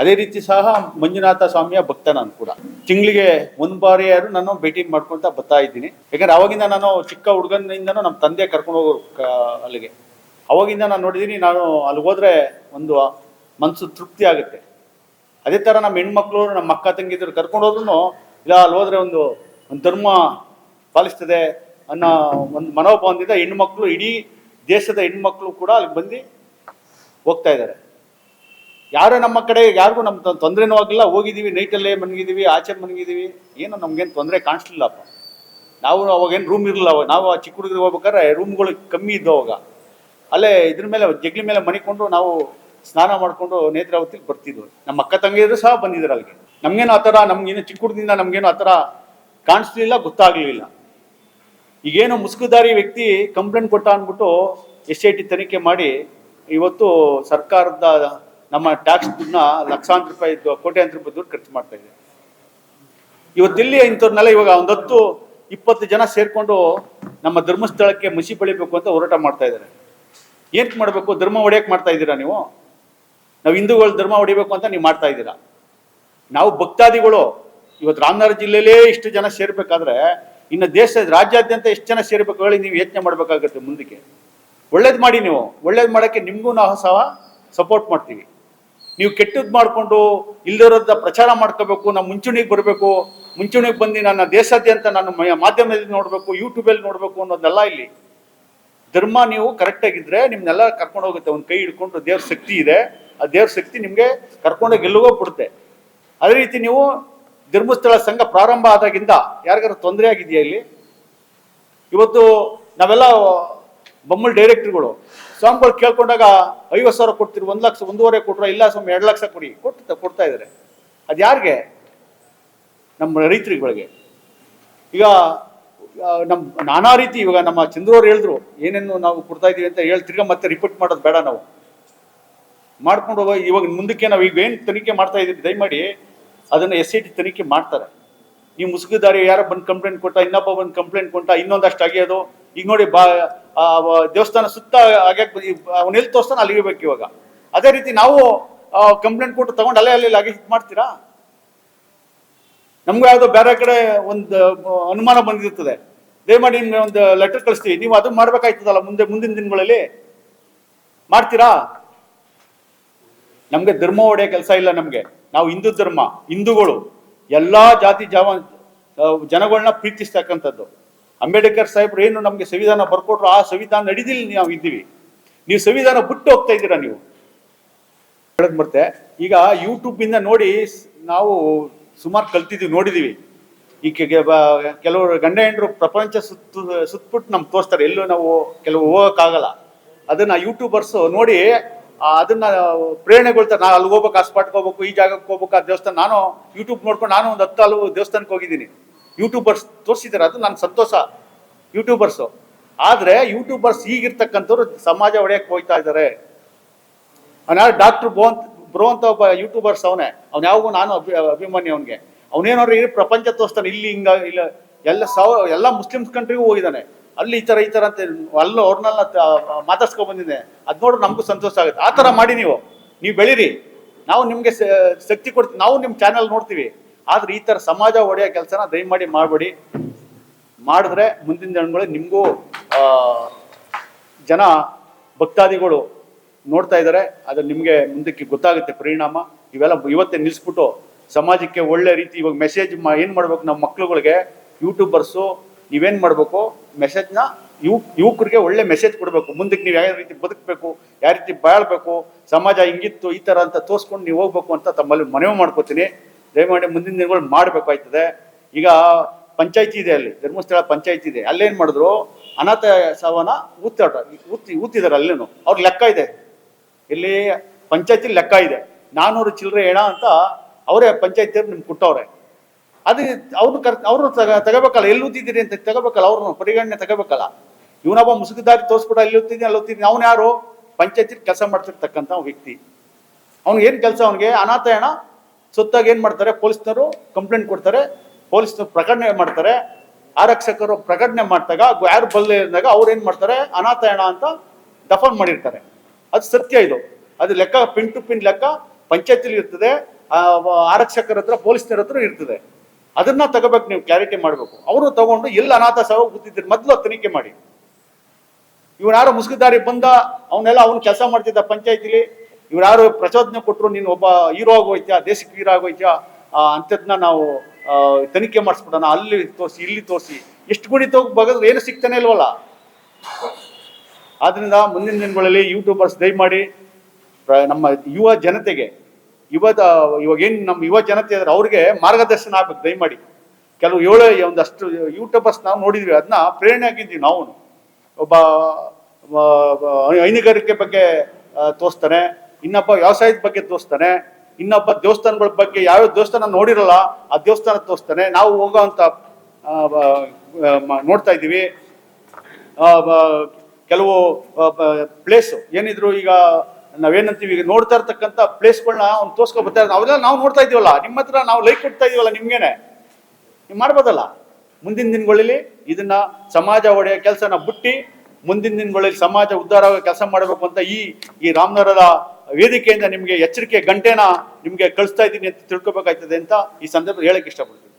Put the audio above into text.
ಅದೇ ರೀತಿ ಸಹ ಮಂಜುನಾಥ ಸ್ವಾಮಿಯ ಭಕ್ತ ನಾನು ಕೂಡ. ತಿಂಗಳಿಗೆ ಒಂದು ಬಾರಿಯಾರು ನಾನು ಭೇಟಿ ಮಾಡ್ಕೊಂತ ಬರ್ತಾ ಇದ್ದೀನಿ. ಯಾಕಂದ್ರೆ ಅವಾಗಿಂದ ನಾನು ಚಿಕ್ಕ ಹುಡುಗನಿಂದನೂ ನಮ್ಮ ತಂದೆ ಕರ್ಕೊಂಡು ಹೋಗೋರು ಅಲ್ಲಿಗೆ. ಅವಾಗಿಂದ ನಾನು ನೋಡಿದ್ದೀನಿ ನಾನು ಅಲ್ಲಿ ಹೋದ್ರೆ ಒಂದು ಮನಸ್ಸು ತೃಪ್ತಿ ಆಗುತ್ತೆ. ಅದೇ ಥರ ನಮ್ಮ ಹೆಣ್ಮಕ್ಳು, ನಮ್ಮ ಅಕ್ಕ ತಂಗಿದ್ರು ಕರ್ಕೊಂಡು ಹೋದ್ರು ಇಲ್ಲ, ಅಲ್ಲಿ ಹೋದ್ರೆ ಒಂದು ಒಂದು ಧರ್ಮ ಪಾಲಿಸ್ತದೆ ಅನ್ನೋ ಒಂದು ಮನೋಭಾವದಿಂದ ಹೆಣ್ಮಕ್ಳು, ಇಡೀ ದೇಶದ ಹೆಣ್ಮಕ್ಳು ಕೂಡ ಅಲ್ಲಿ ಬಂದು ಹೋಗ್ತಾ ಇದ್ದಾರೆ. ಯಾರು ನಮ್ಮ ಕಡೆ, ಯಾರಿಗೂ ನಮ್ಮ ತೊಂದರೆನೂ ಆಗಿಲ್ಲ ಹೋಗಿದ್ದೀವಿ ನೈಟಲ್ಲೇ ಮನಗಿದ್ದೀವಿ, ಆಚೆ ಮನ್ಗಿದ್ದೀವಿ. ಏನು ನಮಗೇನು ತೊಂದರೆ ಕಾಣಿಸ್ಲಿಲ್ಲಪ್ಪ ನಾವು ಅವಾಗೇನು ರೂಮ್ ಇರಲಿಲ್ಲ ಅವಾಗ. ನಾವು ಆ ಚಿಕ್ಕ ಹುಡುಗರಿಗೆ ಹೋಗ್ಬೇಕಾದ್ರೆ ರೂಮ್ಗಳು ಕಮ್ಮಿ ಇದ್ದವು ಅವಾಗ. ಅಲ್ಲೇ ಇದ್ರ ಮೇಲೆ, ಜಗ್ಲಿ ಮೇಲೆ ಮನಿಕೊಂಡು ನಾವು ಸ್ನಾನ ಮಾಡಿಕೊಂಡು ನೇತ್ರಾವತಿಗೆ ಬರ್ತಿದ್ವು. ನಮ್ಮ ಅಕ್ಕ ತಂಗಿಯರು ಸಹ ಬಂದಿದ್ರು ಅಲ್ಲಿಗೆ. ನಮಗೇನು ಆ ಥರ ನಮ್ಗೇನು ಚಿಕ್ಕ ಹುಡುಗದಿಂದ ನಮಗೇನು ಆ ಥರ ಕಾಣಿಸ್ಲಿಲ್ಲ, ಗೊತ್ತಾಗಲಿಲ್ಲ. ಈಗೇನು ಮುಸುಕುದಾರಿ ವ್ಯಕ್ತಿ ಕಂಪ್ಲೇಂಟ್ ಕೊಟ್ಟ ಅಂದ್ಬಿಟ್ಟು ಎಸ್ ಐ ಟಿ ತನಿಖೆ ಮಾಡಿ ಇವತ್ತು ಸರ್ಕಾರದ ನಮ್ಮ ಟ್ಯಾಕ್ಸ್ ದುಡ್ಡನ್ನ ಲಕ್ಷಾಂತರ ರೂಪಾಯಿ ಕೋಟ್ಯಾಂತರ ರೂಪಾಯಿ ದುಡ್ಡು ಖರ್ಚು ಮಾಡ್ತಾ ಇದೆ. ಇವತ್ತಿಲ್ಲಿ ಇಂಥವ್ರನ್ನೆಲ್ಲ ಇವಾಗ ಒಂದು ಹತ್ತು ಇಪ್ಪತ್ತು ಜನ ಸೇರಿಕೊಂಡು ನಮ್ಮ ಧರ್ಮಸ್ಥಳಕ್ಕೆ ಮುಸಿ ಬೆಳಿಬೇಕು ಅಂತ ಹೋರಾಟ ಮಾಡ್ತಾ ಇದ್ದಾರೆ. ಏನಕ್ಕೆ ಮಾಡಬೇಕು? ಧರ್ಮ ಹೊಡೆಯಕ್ಕೆ ಮಾಡ್ತಾ ಇದ್ದೀರಾ ನೀವು? ನಾವು ಹಿಂದೂಗಳು ಧರ್ಮ ಹೊಡಿಬೇಕು ಅಂತ ನೀವು ಮಾಡ್ತಾ ಇದ್ದೀರಾ? ನಾವು ಭಕ್ತಾದಿಗಳು, ಇವತ್ತು ರಾಮನಗರ ಜಿಲ್ಲೆಯಲ್ಲೇ ಇಷ್ಟು ಜನ ಸೇರ್ಬೇಕಾದ್ರೆ ಇನ್ನು ದೇಶ ರಾಜ್ಯಾದ್ಯಂತ ಎಷ್ಟು ಜನ ಸೇರ್ಬೇಕು ಹೇಳಿ ನೀವು ಯೋಚನೆ ಮಾಡಬೇಕಾಗುತ್ತೆ ಮುಂದಕ್ಕೆ. ಒಳ್ಳೇದು ಮಾಡಿ ನೀವು. ಒಳ್ಳೇದು ಮಾಡೋಕ್ಕೆ ನಿಮಗೂ ನಾವು ಸಹ ಸಪೋರ್ಟ್ ಮಾಡ್ತೀವಿ. ನೀವು ಕೆಟ್ಟದ್ದು ಮಾಡಿಕೊಂಡು ಇಲ್ದಿರೋದ ಪ್ರಚಾರ ಮಾಡ್ಕೋಬೇಕು ನಾವು ಮುಂಚೂಣಿಗೆ ಬರಬೇಕು, ಮುಂಚೂಣಿಗೆ ಬಂದು ನನ್ನ ದೇಶಾದ್ಯಂತ ನಾನು ಮಾಧ್ಯಮದಲ್ಲಿ ನೋಡಬೇಕು ಯೂಟ್ಯೂಬಲ್ಲಿ ನೋಡಬೇಕು ಅನ್ನೋದೆಲ್ಲ ಇಲ್ಲಿ. ಧರ್ಮ ನೀವು ಕರೆಕ್ಟಾಗಿದ್ದರೆ ನಿಮ್ಮನ್ನೆಲ್ಲ ಕರ್ಕೊಂಡು ಹೋಗುತ್ತೆ, ಒಂದು ಕೈ ಹಿಡ್ಕೊಂಡು ದೇವ್ರ ಶಕ್ತಿ ಇದೆ, ಆ ದೇವ್ರ ಶಕ್ತಿ ನಿಮಗೆ ಕರ್ಕೊಂಡೋಗಿ ಗೆಲ್ಲುವೋಗಿ ಬಿಡುತ್ತೆ. ಅದೇ ರೀತಿ ನೀವು ಧರ್ಮಸ್ಥಳ ಸಂಘ ಪ್ರಾರಂಭ ಆದಾಗಿಂದ ಯಾರಿಗಾರು ತೊಂದರೆ ಆಗಿದೆಯಾ ಇಲ್ಲಿ? ಇವತ್ತು ನಾವೆಲ್ಲ ಬೊಮ್ಮಲ್ ಡೈರೆಕ್ಟರ್ಗಳು ಸ್ವಾಮಿಗಳು ಕೇಳ್ಕೊಂಡಾಗ ಐವತ್ತು ಸಾವಿರ ಕೊಡ್ತೀರಿ, ಒಂದು ಲಕ್ಷ, ಒಂದೂವರೆ ಕೊಟ್ರ ಇಲ್ಲ ಸ್ವಾಮಿ, ಎರಡು ಲಕ್ಷ ಕೊಡಿ. ಕೊಟ್ಟು ಕೊಡ್ತಾ ಇದ್ದಾರೆ. ಅದು ಯಾರಿಗೆ? ನಮ್ಮ ರೈತರುಗಳಿಗೆ ಈಗ ನಮ್ಮ ನಮ್, ನಾನಾ ರೀತಿ ಇವಾಗ ನಮ್ಮ ಚಂದ್ರವ್ರು ಹೇಳಿದ್ರು, ಏನೇನು ನಾವು ಕೊಡ್ತಾ ಇದೀವಿ ಅಂತ ಹೇಳಿ ತಿರ್ಗ ಮತ್ತೆ ರಿಪೋರ್ಟ್ ಮಾಡೋದು ಬೇಡ ನಾವು. ಮಾಡ್ಕೊಂಡು ಹೋಗ, ಇವಾಗ ಮುಂದಕ್ಕೆ ನಾವು ಈಗ ಏನು ತನಿಖೆ ಮಾಡ್ತಾ ಇದ್ದೀವಿ ದಯಮಾಡಿ, ಅದನ್ನು ಎಸ್ ಐ ಟಿ ತನಿಖೆ ಮಾಡ್ತಾರೆ. ನೀವು ಮುಸುಗುದಾರಿ ಯಾರೋ ಬಂದು ಕಂಪ್ಲೇಂಟ್ ಕೊಟ್ಟ, ಇನ್ನೊಬ್ಬ ಬಂದು ಕಂಪ್ಲೇಂಟ್ ಕೊಟ್ಟ, ಇನ್ನೊಂದಷ್ಟು ಆಗ್ಯೋದು ಈಗ ನೋಡಿ ಬಾ ದೇವಸ್ಥಾನ ಸುತ್ತ ಆಗ್ಯಾಕ ಅವ್ನು ಎಲ್ಲಿ ತೋರಿಸ್ತಾನೆ ಅಲ್ಲಿಗೆ ಇವಾಗ. ಅದೇ ರೀತಿ ನಾವು ಕಂಪ್ಲೇಂಟ್ ಕೊಟ್ಟು ತಗೊಂಡು ಅಲ್ಲೇ, ಅಲ್ಲಿ ಹಾಗೆ ಮಾಡ್ತೀರಾ? ನಮ್ಗೆ ಯಾವುದೋ ಬೇರೆ ಕಡೆ ಒಂದು ಅನುಮಾನ ಬಂದಿರ್ತದೆ. ದಯಮಾಡಿ ನಿಮ್ಗೆ ಒಂದು ಲೆಟರ್ ಕಳಿಸ್ತೀವಿ. ನೀವು ಅದು ಮಾಡ್ಬೇಕಾಯ್ತದಲ್ಲ ಮುಂದೆ, ಮುಂದಿನ ದಿನಗಳಲ್ಲಿ? ಮಾಡ್ತೀರಾ? ನಮ್ಗೆ ಧರ್ಮ ಒಡೆಯ ಕೆಲಸ ಇಲ್ಲ ನಮ್ಗೆ. ನಾವು ಹಿಂದೂ ಧರ್ಮ, ಹಿಂದೂಗಳು. ಎಲ್ಲಾ ಜಾತಿ, ಜಾವ ಜನಗಳನ್ನ ಪ್ರೀತಿಸ್ತಕ್ಕಂಥದ್ದು. ಅಂಬೇಡ್ಕರ್ ಸಾಹೇಬ್ರು ಏನು ನಮಗೆ ಸಂವಿಧಾನ ಬರ್ಕೊಟ್ರು, ಆ ಸಂವಿಧಾನ ನಡೀದಿಲ್ಲ ನಾವು ಇದ್ದೀವಿ. ನೀವು ಸಂವಿಧಾನ ಬಿಟ್ಟು ಹೋಗ್ತಾ ಇದ್ದೀರಾ ನೀವು? ಹೇಳಕ್ ಬರ್ತೆ ಈಗ ಯೂಟ್ಯೂಬಿಂದ ನೋಡಿ ನಾವು ಸುಮಾರು ಕಲ್ತಿದ್ದೀವಿ ನೋಡಿದೀವಿ ಈ ಕೆಲವರು ಗಂಡ ಹೆಂಡರು ಪ್ರಪಂಚ ಸುತ್ತು ಸುತ್ತಬಿಟ್ಟು ನಮ್ಗೆ ತೋರಿಸ್ತಾರೆ, ಎಲ್ಲೂ ನಾವು ಕೆಲವು ಹೋಗೋಕ್ಕಾಗಲ್ಲ. ಅದನ್ನ ಯೂಟ್ಯೂಬರ್ಸ್ ನೋಡಿ ಅದನ್ನು ಅದನ್ನ ಪ್ರೇರಣೆಗೊಳ್ತಾರೆ ನಾನು ಅಲ್ಲಿ ಹೋಗ್ಬೇಕು, ಆ ಸ್ಪಾಟ್ಗೆ ಹೋಗ್ಬೇಕು, ಈ ಜಾಗಕ್ಕೆ ಹೋಗ್ಬೇಕು, ಆ ದೇವಸ್ಥಾನ, ನಾನು ಯೂಟ್ಯೂಬ್ ನೋಡ್ಕೊಂಡು ನಾನು ಒಂದು ಹತ್ತು ಹಲವು ದೇವಸ್ಥಾನಕ್ಕೆ ಹೋಗಿದ್ದೀನಿ. ಯೂಟ್ಯೂಬರ್ಸ್ ತೋರಿಸಿದ್ದಾರೆ ಅದು ನನ್ನ ಸಂತೋಷ. ಯೂಟ್ಯೂಬರ್ಸು. ಆದರೆ ಯೂಟ್ಯೂಬರ್ಸ್ ಈಗಿರ್ತಕ್ಕಂಥವ್ರು ಸಮಾಜ ಒಡೆಯಕ್ಕೆ ಹೋಗ್ತಾ ಇದ್ದಾರೆ ಅವನ ಡಾಕ್ಟರ್ ಬ್ರೋ ಅಂತ ಬ್ರೋ ಅಂತ ಒಬ್ಬ ಯೂಟ್ಯೂಬರ್ಸ್ ಅವನೇ. ಅವ್ನು ಯಾವಾಗೂ ನಾನು ಅಭಿ ಅಭಿಮಾನಿ ಅವನಿಗೆ. ಅವನೇನೋರು ಈ ಪ್ರಪಂಚ ತೋರಿಸ್ತಾನೆ, ಇಲ್ಲಿ ಹಿಂಗ, ಇಲ್ಲ, ಎಲ್ಲ ಸಾವ, ಎಲ್ಲ ಮುಸ್ಲಿಮ್ಸ್ ಕಂಟ್ರಿಗೂ ಹೋಗಿದ್ದಾನೆ ಅಲ್ಲಿ ಈ ಥರ ಈ ಥರ ಅಂತ ಅಲ್ಲ ಅವ್ರನ್ನೆಲ್ಲ ಮಾತಾಡ್ಸ್ಕೊ ಬಂದಿದ್ದೆ ಅದು ನೋಡಿ ನಮಗೂ ಸಂತೋಷ ಆಗುತ್ತೆ. ಆ ಥರ ಮಾಡಿ ನೀವು. ನೀವು ಬೆಳೀರಿ. ನಾವು ನಿಮಗೆ ಶಕ್ತಿ ಕೊಡ್ತೀವಿ. ನಾವು ನಿಮ್ಮ ಚಾನಲ್ ನೋಡ್ತೀವಿ. ಆದ್ರೆ ಈ ತರ ಸಮಾಜ ಒಡೆಯೋ ಕೆಲಸನ ದಯಮಾಡಿ ಮಾಡಬೇಡಿ. ಮಾಡಿದ್ರೆ ಮುಂದಿನ ಜನಗಳು ನಿಮಗೂ ಜನ ಭಕ್ತಾದಿಗಳು ನೋಡ್ತಾ ಇದ್ದಾರೆ. ಅದು ನಿಮಗೆ ಮುಂದಕ್ಕೆ ಗೊತ್ತಾಗುತ್ತೆ ಪರಿಣಾಮ. ಇವೆಲ್ಲ ಇವತ್ತೇ ನಿಲ್ಲಿಸ್ಬಿಟ್ಟು ಸಮಾಜಕ್ಕೆ ಒಳ್ಳೆ ರೀತಿ ಇವಾಗ ಮೆಸೇಜ್ ಮಾ, ಏನು ಮಾಡ್ಬೇಕು ನಮ್ಮ ಮಕ್ಳುಗಳಿಗೆ? ಯೂಟ್ಯೂಬರ್ಸು ನೀವೇನು ಮಾಡಬೇಕು? ಮೆಸೇಜ್ನ ಯುವ, ಯುವಕರಿಗೆ ಒಳ್ಳೆ ಮೆಸೇಜ್ ಕೊಡಬೇಕು. ಮುಂದಕ್ಕೆ ನೀವು ಯಾವ ರೀತಿ ಬದುಕಬೇಕು, ಯಾವ ರೀತಿ ಬಾಳ್ಬೇಕು, ಸಮಾಜ ಹಿಂಗಿತ್ತು, ಈ ಥರ ಅಂತ ತೋರಿಸ್ಕೊಂಡು ನೀವು ಹೋಗ್ಬೇಕು ಅಂತ ತಮ್ಮಲ್ಲಿ ಮನವಿ ಮಾಡ್ಕೋತೀನಿ. ದಯಮಾಡಿ ಮುಂದಿನ ದಿನಗಳು ಮಾಡಬೇಕಾಯ್ತದೆ. ಈಗ ಪಂಚಾಯತಿ ಇದೆ ಅಲ್ಲಿ, ಧರ್ಮಸ್ಥಳ ಪಂಚಾಯತಿ ಇದೆ. ಅಲ್ಲೇನು ಮಾಡಿದ್ರು? ಅನಾಥ ಸವನ ಊತ್ತಾಟ ಊತಿ ಊತಿದ್ದಾರೆ ಅಲ್ಲೇನು? ಅವ್ರ ಲೆಕ್ಕ ಇದೆ. ಇಲ್ಲಿ ಪಂಚಾಯತಿ ಲೆಕ್ಕ ಇದೆ. ನಾನ್ನೂರು ಚಿಲ್ಲರೆ ಏಣ ಅಂತ ಅವರೇ ಪಂಚಾಯತಿಯವ್ರು ನಿಮ್ಗೆ ಕೊಟ್ಟವ್ರೆ. ಅದು ಅವ್ರನ್ನ ಕರ್ ಅವ್ರನ್ನ ತಗ, ತಗೋಬೇಕಲ್ಲ, ಎಲ್ಲಿ ಊತಿದ್ದೀರಿ ಅಂತ ತಗೋಬೇಕಲ್ಲ, ಅವ್ರನ್ನ ಪರಿಗಣನೆ ತಗೋಬೇಕಲ್ಲ. ಇವನೊಬ್ಬ ಮುಸುಗುದಾರಿ ತೋರಿಸ್ಬಿಟ್ಟು ಅಲ್ಲಿ ಓದ್ತಿದ್ದೀನಿ ಅಲ್ಲಿ ಓದ್ತಿದ್ದೀನಿ ಅವ್ನು ಯಾರು? ಪಂಚಾಯತಿ ಕೆಲಸ ಮಾಡ್ತಿರ್ತಕ್ಕಂಥ ವ್ಯಕ್ತಿ. ಅವ್ನಿಗೆ ಏನು ಕೆಲಸ ಅವನಿಗೆ? ಅನಾಥ ಹೆಣ ಸುತ್ತಾಗ ಏನು ಮಾಡ್ತಾರೆ? ಪೊಲೀಸ್ನವರು ಕಂಪ್ಲೇಂಟ್ ಕೊಡ್ತಾರೆ. ಪೊಲೀಸ್ನವ್ರು ಪ್ರಕಟಣೆ ಮಾಡ್ತಾರೆ. ಆರಕ್ಷಕರು ಪ್ರಕಟಣೆ ಮಾಡಿದಾಗ ಯಾರು ಬಲ್ಲೆ ಇದ್ದಾಗ ಅವ್ರು ಏನು ಮಾಡ್ತಾರೆ? ಅನಾಥ ಹೆಣ ಅಂತ ದಫನ್ ಮಾಡಿರ್ತಾರೆ. ಅದು ಸತ್ಯ ಇದು. ಅದು ಲೆಕ್ಕ, ಪಿನ್ ಟು ಪಿನ್ ಲೆಕ್ಕ ಪಂಚಾಯತಿಲಿ ಇರ್ತದೆ. ಆರಕ್ಷಕರ ಹತ್ರ, ಪೊಲೀಸ್ನವ್ರ ಹತ್ರ ಇರ್ತದೆ. ಅದನ್ನ ತಗೋಬೇಕು ನೀವು, ಕ್ಲಾರಿಟಿ ಮಾಡಬೇಕು. ಅವರು ತಗೊಂಡು ಎಲ್ಲಿ ಅನಾಥ ಸಹ ಕೂತಿದ್ದೀರಿ ಮೊದಲು ತನಿಖೆ ಮಾಡಿ. ಇವನಾರು ಮುಸುಗುದಾರಿ ಬಂದ ಅವನ್ನೆಲ್ಲ ಅವ್ನು ಕೆಲಸ ಮಾಡ್ತಿದ್ದ ಪಂಚಾಯತಿಲಿ. ಇವ್ರು ಯಾರು ಪ್ರಚೋದನೆ ಕೊಟ್ಟರು ನೀನು ಒಬ್ಬ ಹೀರೋ ಆಗೋಯ್ತಾ ದೇಶಕ್ಕೆ ಹೀರೋ ಆಗೋಯ್ತಾ ಅಂಥದ್ನ ನಾವು ತನಿಖೆ ಮಾಡಿಸ್ಬಿಡೋಣ, ಅಲ್ಲಿ ತೋರಿಸಿ, ಇಲ್ಲಿ ತೋರಿಸಿ. ಎಷ್ಟು ಗುಡಿ ತೋಗಿ ಬಗದ್ರೆ ಏನು ಸಿಗ್ತಾನೆ ಇಲ್ವಲ್ಲ? ಆದ್ರಿಂದ ಮುಂದಿನ ದಿನಗಳಲ್ಲಿ ಯೂಟ್ಯೂಬರ್ಸ್ ದಯಮಾಡಿ ನಮ್ಮ ಯುವ ಜನತೆಗೆ ಯುವದ ಇವಾಗ ಏನು ನಮ್ಮ ಯುವ ಜನತೆ ಇದ್ರೆ ಅವ್ರಿಗೆ ಮಾರ್ಗದರ್ಶನ ಆಗ್ಬೇಕು ದಯಮಾಡಿ. ಕೆಲವು ಏಳು, ಒಂದಷ್ಟು ಯೂಟ್ಯೂಬರ್ಸ್ ನಾವು ನೋಡಿದ್ವಿ ಅದನ್ನ ಪ್ರೇರಣೆ ಆಗಿದ್ದೀವಿ ನಾವು. ಒಬ್ಬ ಹೈನುಗಾರಿಕೆ ಬಗ್ಗೆ ತೋರಿಸ್ತಾನೆ ಇನ್ನೊಬ್ಬ ವ್ಯವಸಾಯದ ಬಗ್ಗೆ ತೋರಿಸ್ತಾನೆ ಇನ್ನೊಬ್ಬ ದೇವಸ್ಥಾನಗಳ ಬಗ್ಗೆ ಯಾವ್ಯಾವ ದೇವಸ್ಥಾನ ನೋಡಿರಲ್ಲ ಆ ದೇವಸ್ಥಾನ ತೋರಿಸ್ತಾನೆ. ನಾವು ಆ, ನೋಡ್ತಾ ಇದ್ದೀವಿ. ಕೆಲವು ಪ್ಲೇಸ್ ಏನಿದ್ರು ಈಗ ನಾವೇನಂತೀವಿ ಈಗ ನೋಡ್ತಾ ಇರ್ತಕ್ಕಂಥ ಪ್ಲೇಸ್ಗಳನ್ನ ಅವ್ನು ತೋರ್ಸ್ಕೊ ಬರ್ತಾ ಅವೆಲ್ಲ ನಾವು ನೋಡ್ತಾ ಇದೀವಲ್ಲ ನಿಮ್ಮ ಹತ್ರ ನಾವು ಲೈಕ್ ಕೊಡ್ತಾ ಇದೀವಲ್ಲ ನಿಮ್ಗೇನೆ. ನೀವು ಮಾಡ್ಬೋದಲ್ಲ? ಮುಂದಿನ ದಿನಗಳಲ್ಲಿ ಇದನ್ನ ಸಮಾಜ ಒಡೆಯ ಕೆಲಸನ ಬಿಟ್ಟು ಮುಂದಿನ ದಿನಗಳಲ್ಲಿ ಸಮಾಜ ಉದ್ಧಾರ ಕೆಲಸ ಮಾಡಬೇಕು ಅಂತ ಈ ಈ ರಾಮನಗರದ ವೇದಿಕೆಯಿಂದ ನಿಮಗೆ ಎಚ್ಚರಿಕೆ, ಗಂಟೆನ ನಿಮಗೆ ಕಳಿಸ್ತಾ ಇದ್ದೀನಿ ಅಂತ ತಿಳ್ಕೊಬೇಕಾಗ್ತದೆ ಅಂತ ಈ ಸಂದರ್ಭ ಹೇಳಕ್ ಇಷ್ಟಪಡ್ತೀನಿ.